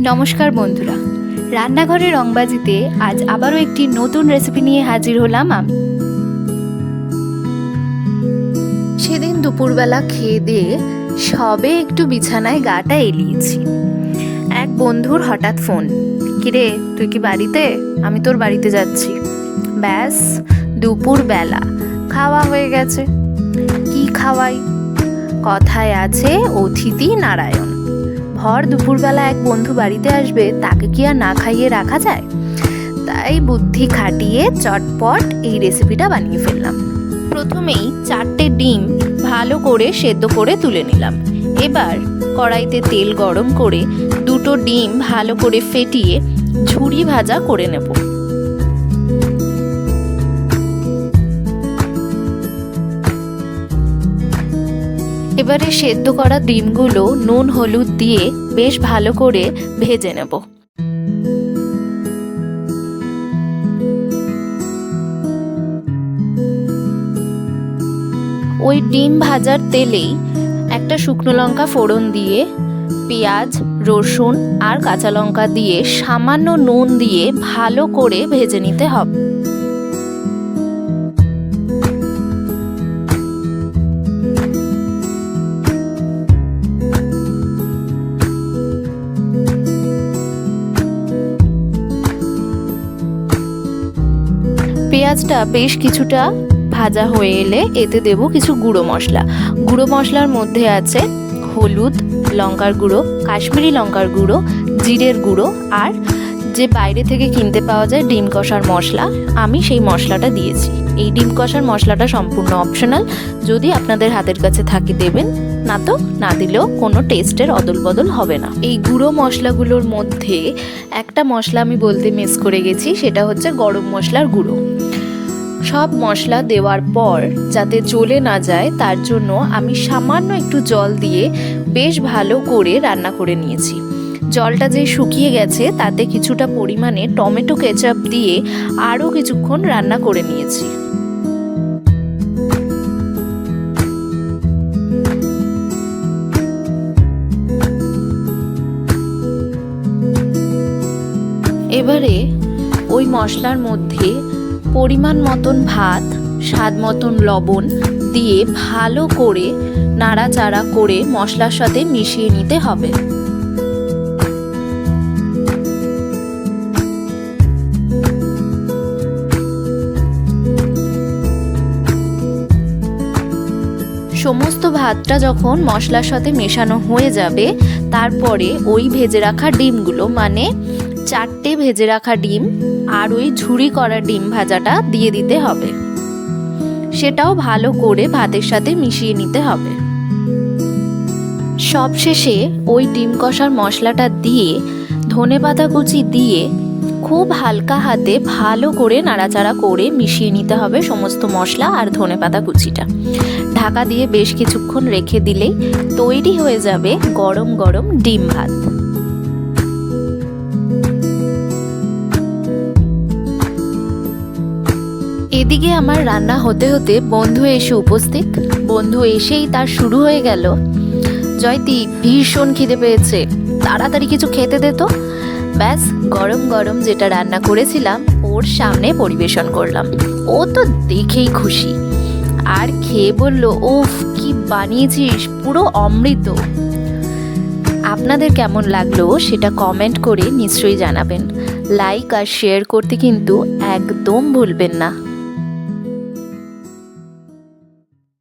নমস্কার বন্ধুরা। রান্নাঘরে রংবাজিতে আজ আবারও একটি নতুন রেসিপি নিয়ে হাজির হলাম আমি। সেদিন দুপুরবেলা খেয়ে দিয়ে সবে একটু বিছানায় গাটা এলিয়েছি। এক বন্ধুর হঠাৎ ফোন, কিরে, তুই কি বাড়িতে? আমি তোর বাড়িতে যাচ্ছি। ব্যাস, দুপুরবেলা, খাওয়া হয়ে গেছে। কি খাওয়াই? কথায় আছে অতিথি নারায়ণ। ভর দুপুরবেলা এক বন্ধু বাড়িতে আসবে, তাকে কি আর না খাইয়ে রাখা যায়? তাই বুদ্ধি খাটিয়ে চটপট এই রেসিপিটা বানিয়ে ফেললাম। প্রথমেই চারটে ডিম ভালো করে সেদ্ধ করে তুলে নিলাম। এবার কড়াইতে তেল গরম করে দুটো ডিম ভালো করে ফেটিয়ে ঝুড়ি ভাজা করে নেব। এবারে সেদ্ধ করা ডিমগুলো নুন, হলুদ দিয়ে বেশ ভালো করে ভেজে নেব। ওই ডিম ভাজার তেলেই একটা শুকনো লঙ্কা ফোড়ন দিয়ে, পেঁয়াজ, রসুন আর কাঁচা লঙ্কা দিয়ে সামান্য নুন দিয়ে ভালো করে ভেজে নিতে হবে। পেঁয়াজটা বেশ কিছুটা ভাজা হয়ে এলে এতে দেব কিছু গুঁড়ো মশলা। গুঁড়ো মশলার মধ্যে আছে হলুদ লঙ্কার গুঁড়ো, কাশ্মীরি লঙ্কার গুঁড়ো, জিরের গুঁড়ো আর যে বাইরে থেকে কিনতে পাওয়া যায় ডিম কষার মশলা, আমি সেই মশলাটা দিয়েছি। এই ডিম কষার মশলাটা সম্পূর্ণ অপশনাল যদি আপনাদের হাতের কাছে থাকে দেবেন, না তো না দিলেও কোনো টেস্টের অদল বদল হবে না। এই গুঁড়ো মশলাগুলোর মধ্যে একটা মশলা আমি বলতে মিস করে গেছি, সেটা হচ্ছে গরম মশলার গুঁড়ো। সব মশলা দেওয়ার পর, যাতে জ্বলে না যায়, তার জন্য আমি সামান্য একটু জল দিয়ে বেশ ভালো করে রান্না করে নিয়েছি। জলটা যে শুকিয়ে গেছে, তাতে কিছুটা পরিমাণে টমেটো কেচাপ দিয়ে আরও কিছুক্ষণ রান্না করে নিয়েছি। এবারে ওই মশলার মধ্যে পরিমাণ মতন ভাত, স্বাদ মতন লবণ দিয়ে ভালো করে নাড়াচাড়া করে মশলার সাথে মিশিয়ে নিতে হবে। সমস্ত ভাতটা যখন মশলার সাথে মেশানো হয়ে যাবে, তারপরে ওই ভেজে রাখা ডিমগুলো মানে চারটে ভেজে রাখা ডিম আর ওই ঝুড়ি করা ডিম ভাজাটা দিয়ে দিতে হবে। সেটাও ভালো করে ভাতের সাথে মিশিয়ে নিতে হবে। সবশেষে ওই ডিম কষার মশলাটা দিয়ে ধনে পাতা কুচি দিয়ে খুব হালকা হাতে ভালো করে নাড়াচাড়া করে মিশিয়ে নিতে হবে সমস্ত মশলা আর ধনে পাতা কুচিটা। ঢাকা দিয়ে বেশ কিছুক্ষণ রেখে দিলেই তৈরি হয়ে যাবে গরম গরম ডিম ভাত। এদিকে আমার রান্না হতে হতে বন্ধু এসে উপস্থিত। বন্ধু এসেই তার শুরু হয়ে গেল। জয়তি ভীষণ খিদে পেয়েছে। তাড়াতাড়ি কিছু খেতে দে তো। ব্যাস, গরম গরম যেটা রান্না করেছিলাম, ওর সামনে পরিবেশন করলাম। ও তো দেখেই খুশি। আর খেয়ে বলল ওফ কি বানিয়েছিস? পুরো অমৃত। আপনাদের কেমন লাগল সেটা কমেন্ট করে নিশ্চয়ই জানাবেন। লাইক আর শেয়ার করতে কিন্তু একদম ভুলবেন না।